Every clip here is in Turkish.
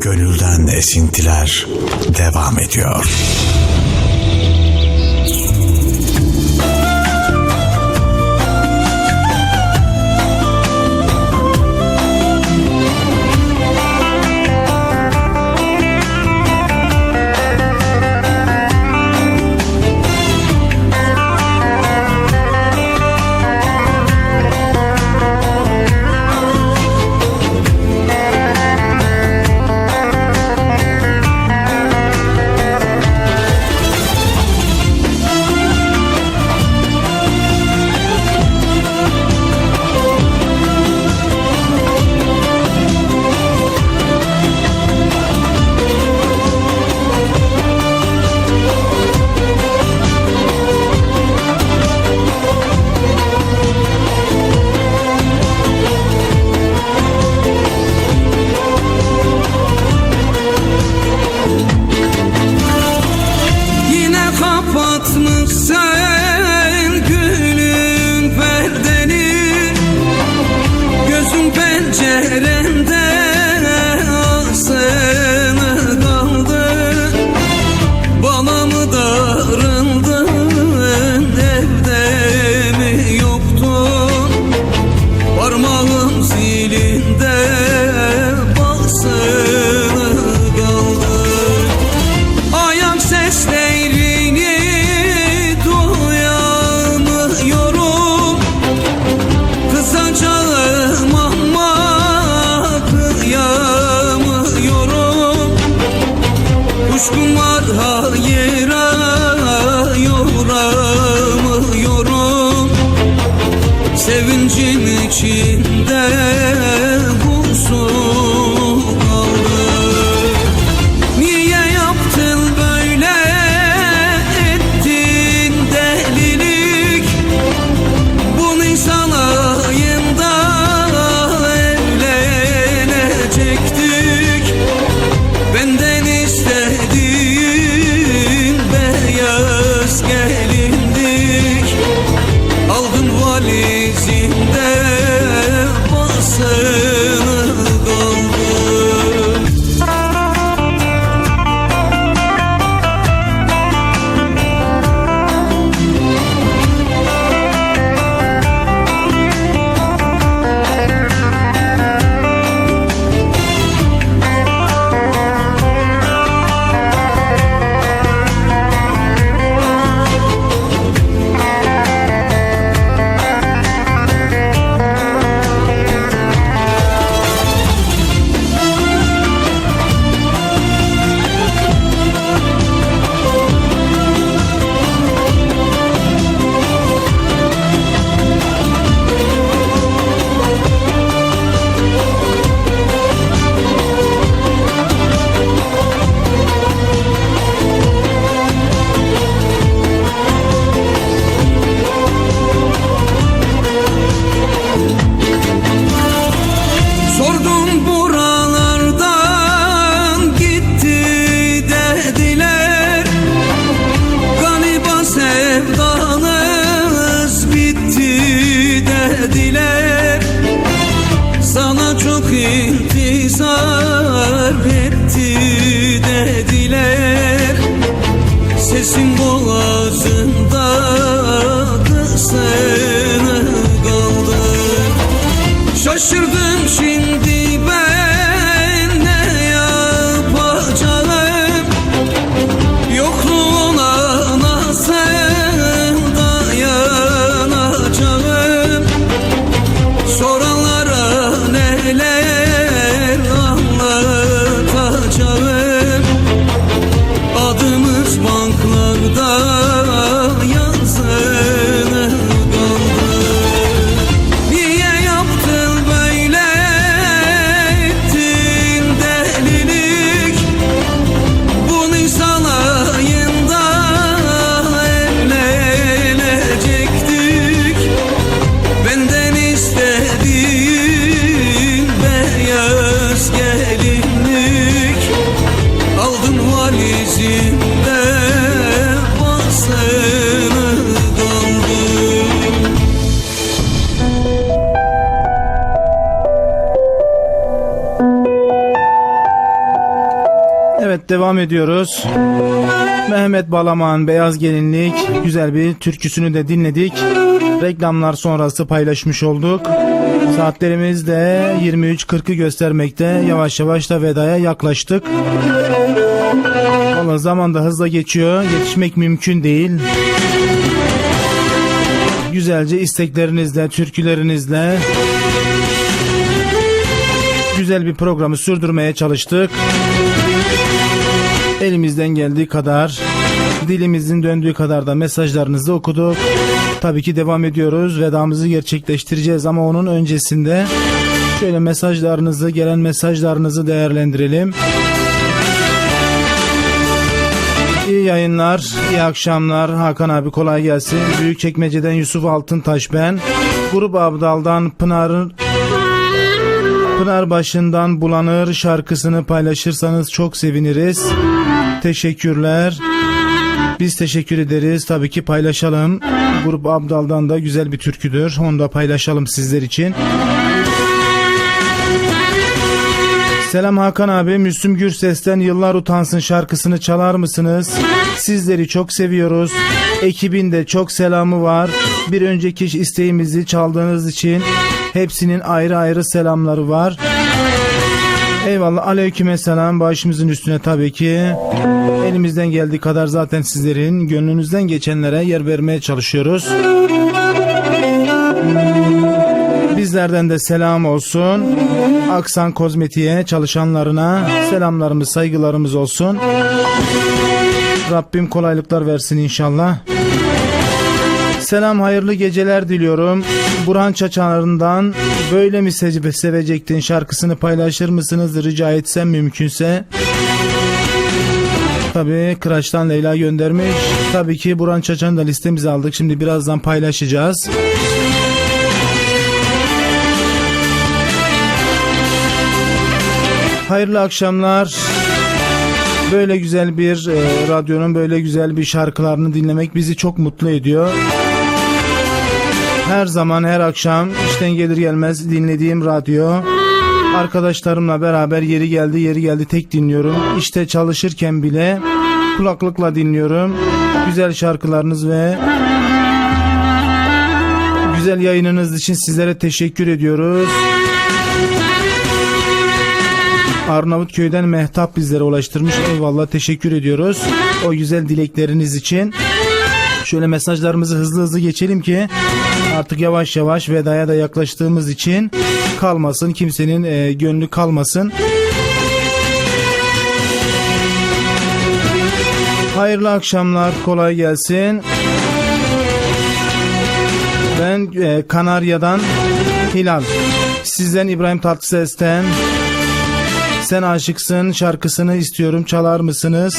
Gönülden esintiler devam ediyor. verdiler Sana çok intisar Devam ediyoruz. Mehmet Balaman Beyaz Gelinlik güzel bir türküsünü de dinledik. Reklamlar sonrası paylaşmış olduk. Saatlerimiz de 23.40'ı göstermekte. Yavaş yavaş da vedaya yaklaştık. Valla zaman da hızla geçiyor. Yetişmek mümkün değil. Güzelce isteklerinizle, türkülerinizle güzel bir programı sürdürmeye çalıştık. Elimizden geldiği kadar, dilimizin döndüğü kadar da mesajlarınızı okuduk. Tabii ki devam ediyoruz. Vedamızı gerçekleştireceğiz ama onun öncesinde şöyle mesajlarınızı, gelen mesajlarınızı değerlendirelim. İyi yayınlar, iyi akşamlar. Hakan abi kolay gelsin. Büyükçekmece'den Yusuf Altıntaş ben. Grup Abdal'dan Pınar'ın Pınar başından bulanır şarkısını paylaşırsanız çok seviniriz. Teşekkürler. Biz teşekkür ederiz. Tabii ki paylaşalım. Grup Abdal'dan da güzel bir türküdür. Onu da paylaşalım sizler için. Selam Hakan abi. Müslüm Gürses'ten Yıllar Utansın şarkısını çalar mısınız? Sizleri çok seviyoruz. Ekibin de çok selamı var. Bir önceki isteğimizi çaldığınız için hepsinin ayrı ayrı selamları var. Eyvallah aleyküm selam başımızın üstüne tabii ki elimizden geldiği kadar zaten sizlerin gönlünüzden geçenlere yer vermeye çalışıyoruz. Bizlerden de selam olsun. Aksan Kozmetik'e çalışanlarına selamlarımız, saygılarımız olsun. Rabbim kolaylıklar versin inşallah. Selam hayırlı geceler diliyorum. Burhan Çaçanlarından böyle mi seve- sevecektin şarkısını paylaşır mısınız rica etsem mümkünse. Tabii Kıraç'tan Leyla göndermiş. Tabii ki Burhan Çaçan'ı da listemize aldık. Şimdi birazdan paylaşacağız. Hayırlı akşamlar. Böyle güzel bir e, radyonun böyle güzel bir şarkılarını dinlemek bizi çok mutlu ediyor. Her zaman her akşam işten gelir gelmez dinlediğim radyo. Arkadaşlarımla beraber yeri geldi yeri geldi tek dinliyorum. İşte çalışırken bile kulaklıkla dinliyorum. Güzel şarkılarınız ve güzel yayınınız için sizlere teşekkür ediyoruz. Arnavutköy'den Mehtap bizlere ulaştırmış. Eyvallah teşekkür ediyoruz. O güzel dilekleriniz için. Şöyle mesajlarımızı hızlı hızlı geçelim ki artık yavaş yavaş vedaya da yaklaştığımız için kalmasın. Kimsenin e, gönlü kalmasın. Hayırlı akşamlar. Kolay gelsin. Ben e, Kanarya'dan Hilal. Sizden İbrahim Tatlıses'ten Sen Aşıksın şarkısını istiyorum. Çalar mısınız?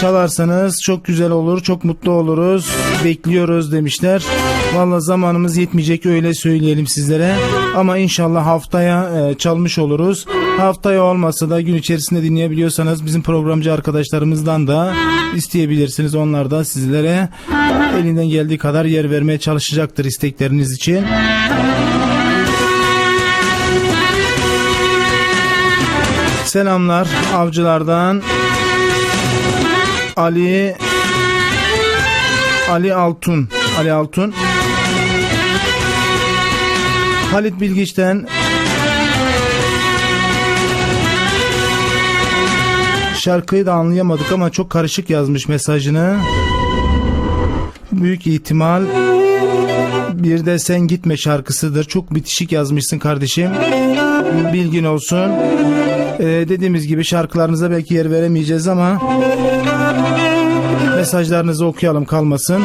Çalarsanız çok güzel olur, çok mutlu oluruz. Bekliyoruz demişler. Valla zamanımız yetmeyecek öyle söyleyelim sizlere. Ama inşallah haftaya e, çalmış oluruz. Haftaya olmasa da gün içerisinde dinleyebiliyorsanız bizim programcı arkadaşlarımızdan da isteyebilirsiniz. Onlar da sizlere elinden geldiği kadar yer vermeye çalışacaktır istekleriniz için. Selamlar avcılardan. Ali Ali Altun Ali Altun Halit Bilgiç'ten Şarkıyı da anlayamadık ama çok karışık yazmış mesajını. Büyük ihtimal bir de sen gitme şarkısıdır. Çok bitişik yazmışsın kardeşim. Bilgin olsun. Ee, dediğimiz gibi şarkılarınıza belki yer veremeyeceğiz ama mesajlarınızı okuyalım kalmasın.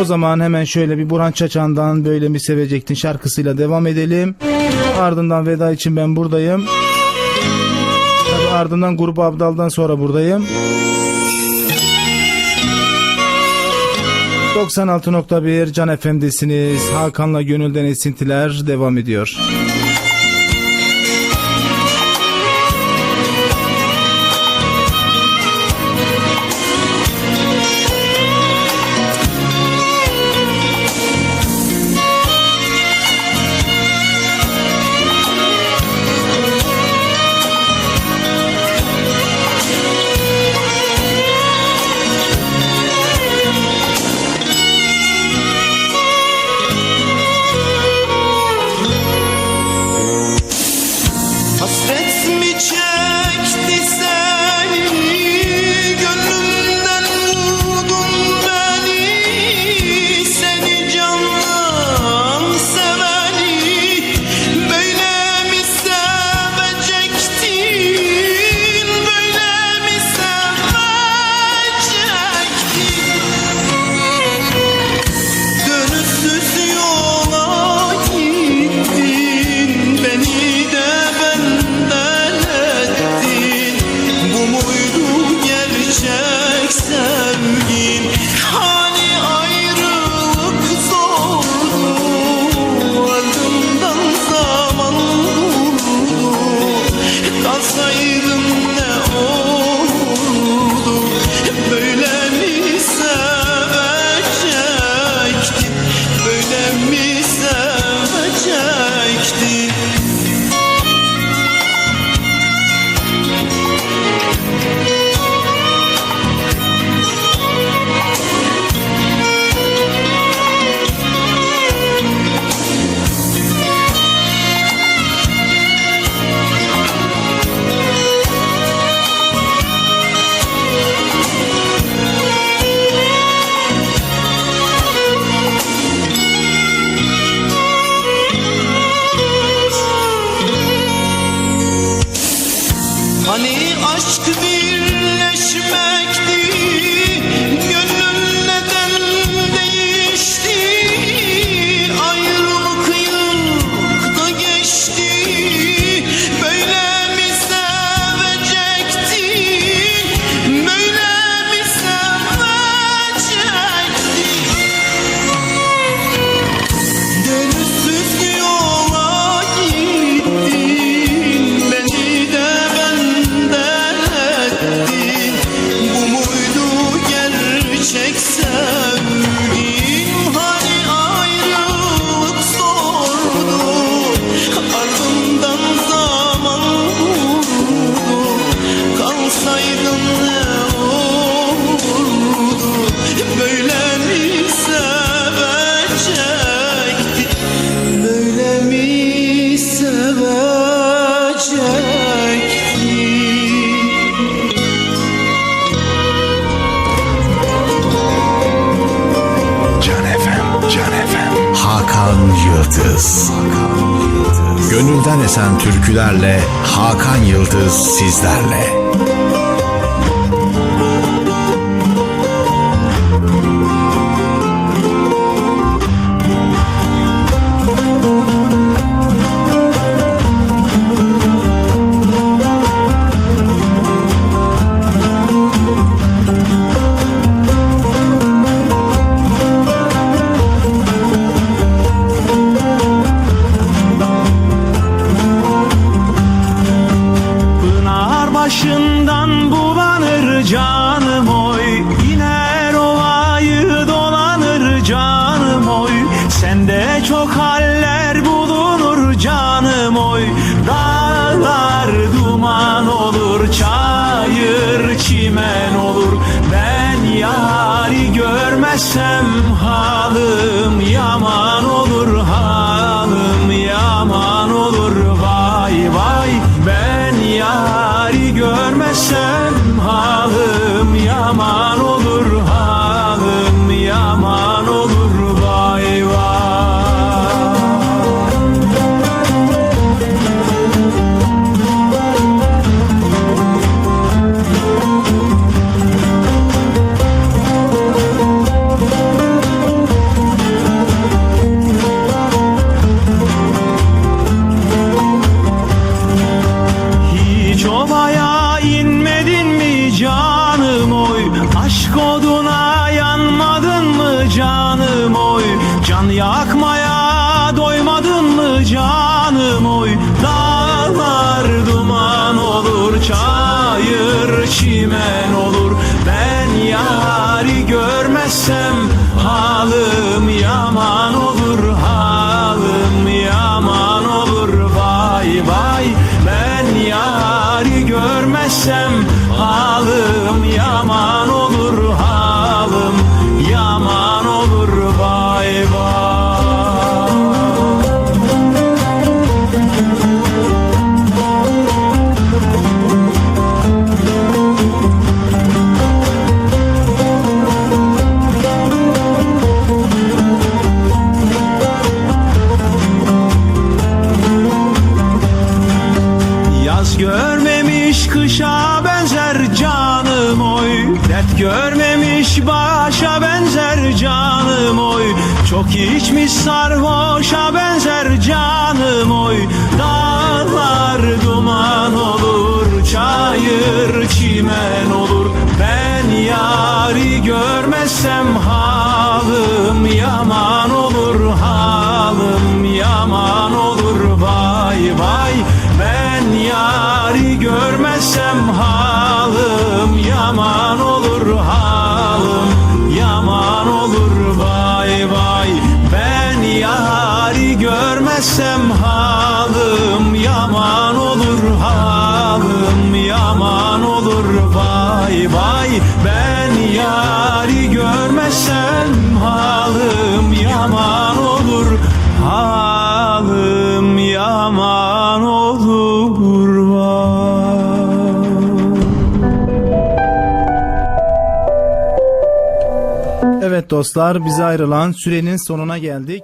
O zaman hemen şöyle bir Burhan Çaçan'dan böyle mi sevecektin şarkısıyla devam edelim. Ardından veda için ben buradayım. Tabii ardından Grup Abdal'dan sonra buradayım. 96.1 Can Efendisiniz. Hakan'la Gönülden Esintiler devam ediyor. Türkülerle Hakan Yıldız sizlerle. Başından bulanır canım oy. İner ovayı dolanır canım oy. Sende çok haller bulunur canım oy. Dağlar duman olur çayır çimen olur. Ben yari görmezsem halim yaman Aşk oduna yanmadın mı canım oy? Can yakmaya doymadın mı canım oy? Dağlar duman olur çayır çimen olur. Ben yari görmezsem halim yaman olur içmiş sarhoşa benzer canım oy. Dağlar duman olur Çayır çimen olur. Ben yari görmezsem halim yaman görmezsem halim yaman olur Halim yaman olur. Vay vay Ben yari görmezsem halim yaman olur. Halim yaman olur. Vay. Evet dostlar bize ayrılan sürenin sonuna geldik.